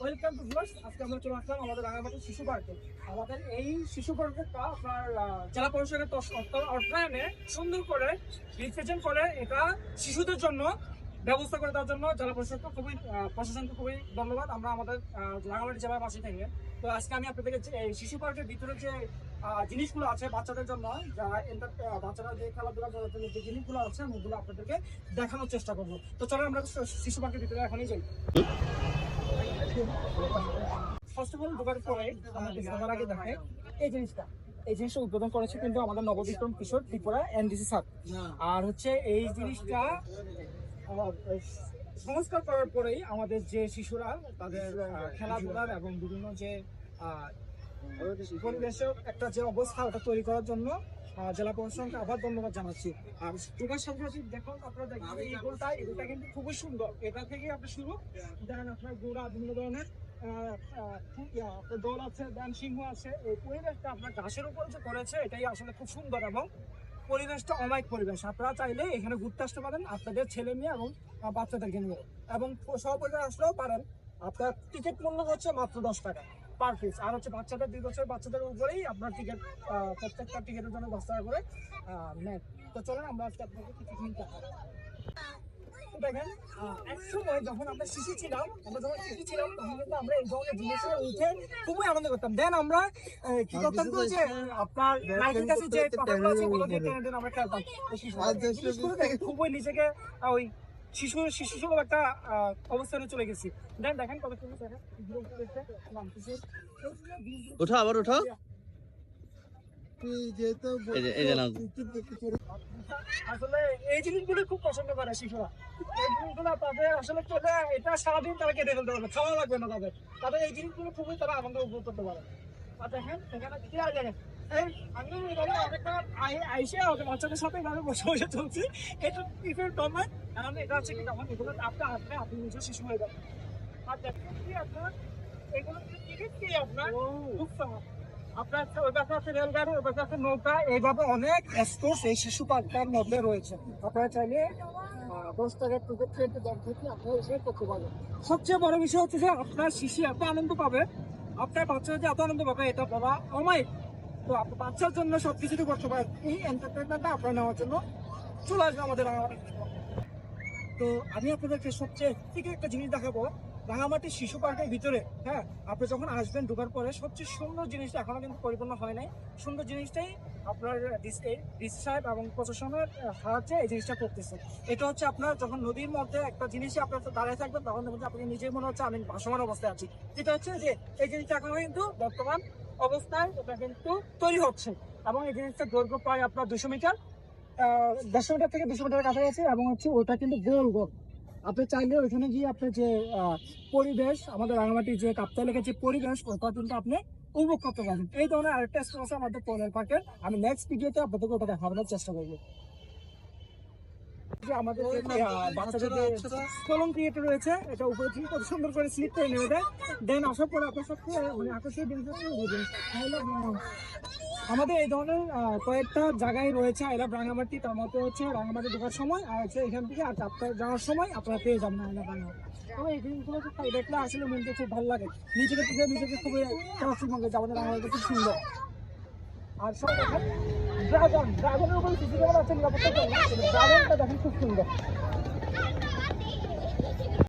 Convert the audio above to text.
Welcome to viewers আজকে আমরা চলে আসলাম আমাদের রাঙামাটি শিশু পার্কে। আমাদের এই শিশু পার্কটা আপনার জেলা পরিষদের অর্থায়নে সুন্দর করে রিপ্রেজেন্ট করে এটা শিশুদের জন্য, ব্যবস্থা করে দেওয়ার জন্য জেলা পরিষদকে খুবই প্রশাসনকে খুবই ধন্যবাদ। আমরা আমাদের রাঙামাটি জেলার বাসী থেকে। তো আজকে আমি আপনাদেরকে এই শিশু পার্কের ভিতরে যে জিনিসগুলো আছে বাচ্চাদের জন্য enter- বাচ্চারা যে খেলাধুলা করার জন্য যে জিনিসগুলো আছে আমি ওগুলো আপনাদেরকে দেখানোর চেষ্টা করব। তো চলো আমরা শিশু পার্কের ভিতরে এখনই যাই। ফার্স্ট অফ অল আমাদের সবার এই জিনিসটা। এই জিনিসটা উদ্বোধন করেছে কিন্তু আমাদের নববিক্রম কিশোর ত্রিপুরা এনডিসি স্যার। আর হচ্ছে এই জিনিসটা সংস্কার করার পরেই আমাদের যে শিশুরা, তাদের খেলাধুলার এবং বিভিন্ন যে পরিবেশের একটা যে অবস্থা, ওটা তৈরি করার জন্য জেলা প্রশাসনকে আবার ধন্যবাদ জানাচ্ছি। আর ঢোকার সাথে সাথে দেখুন, আপনারা দেখবেন এই গোলটা এগুলোটা কিন্তু খুবই সুন্দর। এটা থেকে আপনি শুরু। দেখেন আপনার গোড়া বিভিন্ন ধরনের দল আছে, দান সিংহ আছে। এই পরিবেশটা আপনার ঘাসের উপরে যে করেছে, এটাই আসলে খুব সুন্দর এবং পরিবেশটা অমায়িক পরিবেশ। আপনারা চাইলে এখানে ঘুরতে আসতে পারেন, আপনাদের ছেলে মেয়ে এবং বাচ্চাদেরকে নিয়ে। এবং সহপরিবার আসলেও পারেন। আপনার টিকিট মূল্য হচ্ছে মাত্র দশ টাকা। পার পিস আর হচ্ছে বাচ্চাদের দুই বছর বাচ্চাদের উপরেই আপনার টিকিট প্রত্যেকটা টিকিটের জন্য দশ টাকা করে নেন তো চলেন আমরা আজকে আপনাকে কিছু কিনতে তো দেখেন এক সময় যখন আমরা শিশু ছিলাম আমরা যখন শিশু ছিলাম তখন কিন্তু আমরা এই ধরনের জিনিসে উঠে খুবই আনন্দ করতাম। দেন আমরা কি করতাম তো যে আপনার নাইটের কাছে যে পাতাগুলো আছে ওগুলো দিয়ে টেনে টেনে আমরা খেলতাম। এই শিশু- এই জিনিসগুলো দেখে খুবই নিজেকে ওই শিশু শিশু সুলভ একটা অবস্থানে চলে গেছি। দেন দেখেন কত সুন্দর দেখেন এগুলো উঠে দেখতে নামতেছে। ওঠো আবার ওঠো এই যে এই আসলে এই জিনিসগুলো খুব পছন্দ করে শিশুরা। এই জিনিসগুলো তাদের আসলে চলে এটা সারাদিন তারা কেটে ফেলতে পারবে খাওয়া লাগবে না তাদের। তাদের এই জিনিসগুলো খুবই তারা আনন্দ উপভোগ করতে পারে। আর দেখেন এখানে কি আর দেখেন? এই আমি আইসে বাচ্চাদের সাথে বসে বসে চলছি। এটা কারণ এটা হচ্ছে কি তখন এগুলো আপনি আসলে আপনি নিজে শিশু হয়ে যাবেন। আর দেখেন কি আপনার এগুলো টিকিট কি আপনার? আপনার হচ্ছে ওই পাশে আছে রেলগাড়ি ওই পাশে আছে নৌকা এইভাবে অনেক এই শিশু পার্কটার মধ্যে রয়েছে। আপনারা চাইলে দশ টাকার টিকিট কেটে দাম থেকে আপনারা এসে করতে পারবেন। সবচেয়ে বড় বিষয় হচ্ছে যে আপনার শিশু এত আনন্দ পাবে আপনার বাচ্চারা যে এত আনন্দ পাবে এটা বলা অমায়িক। তো বাচ্চার জন্য সব কিছুই করতে পারেন। এই এন্টারটেনমেন্টটা আপনার নেওয়ার জন্য চলে আসবে আমাদের তো আমি আপনাদেরকে সবচেয়ে থেকে একটা জিনিস দেখাবো। রাঙামাটি শিশু পার্কের ভিতরে হ্যাঁ আপনি যখন আসবেন ঢোকার পরে সবচেয়ে সুন্দর জিনিসটা এখনও কিন্তু পরিপূর্ণ হয় নাই। সুন্দর জিনিসটাই আপনার ডিস এবং প্রশাসনের সাহায্যে এই জিনিসটা করতেছে। এটা হচ্ছে আপনার যখন নদীর মধ্যে একটা জিনিসই আপনার দাঁড়িয়ে থাকবেন তখন দেখবেন আপনি নিজের মনে হচ্ছে আমি ভাসমান অবস্থায় আছি। যেটা হচ্ছে যে এই জিনিসটা এখনও কিন্তু বর্তমান অবস্থায় এটা কিন্তু তৈরি হচ্ছে। এবং এই জিনিসটা দৈর্ঘ্য প্রায় আপনার দুশো মিটার। দেড়শো মিটার থেকে দুশো মিটারের কাছাকাছি এবং হচ্ছে ওটা কিন্তু গোল গোল। আপনি চাইলে ওইখানে গিয়ে আপনি যে পরিবেশ, আমাদের রাঙামাটির যে কাপ্তাই লেগে যে পরিবেশ ওটা কিন্তু আপনি উপভোগ করতে পারবেন। এই ধরনের আরেকটা আমাদের পরের পার্কের। আমি নেক্সট ভিডিওতে আপনাদেরকে ওটা দেখানোর চেষ্টা করব। যে আমাদের বাচ্চাদের যে কলম ক্রিয়েটর রয়েছে এটা উপরে থেকে কত সুন্দর করে স্লিপ করে নেবে দেয় দেন আসার পরে আপনার সবচেয়ে মানে আকর্ষণীয় জিনিস হচ্ছে এই যে, I love Rangamaটি। আমাদের এই ধরনের কয়েকটা জায়গায় রয়েছে আই লাভ রাঙামাটি তার মধ্যে হচ্ছে রাঙামাটি ঢোকার সময় আর হচ্ছে এখান থেকে আর চারটা যাওয়ার সময় আপনারা পেয়ে যাবেন আই লাভ রাঙামাটি তবে এই জিনিসগুলো দেখলে আসলে মনকে খুব ভালো লাগে। নিজেকে থেকে নিজেকে খুবই পড়াশোনা মনে যে আমাদের রাঙামাটি খুব সুন্দর। আর সব ড্রাগন ড্রাগনের উপরে সিসি ক্যামেরা আছে নিরাপত্তার জন্য ড্রাগনটা দেখেন খুব সুন্দর।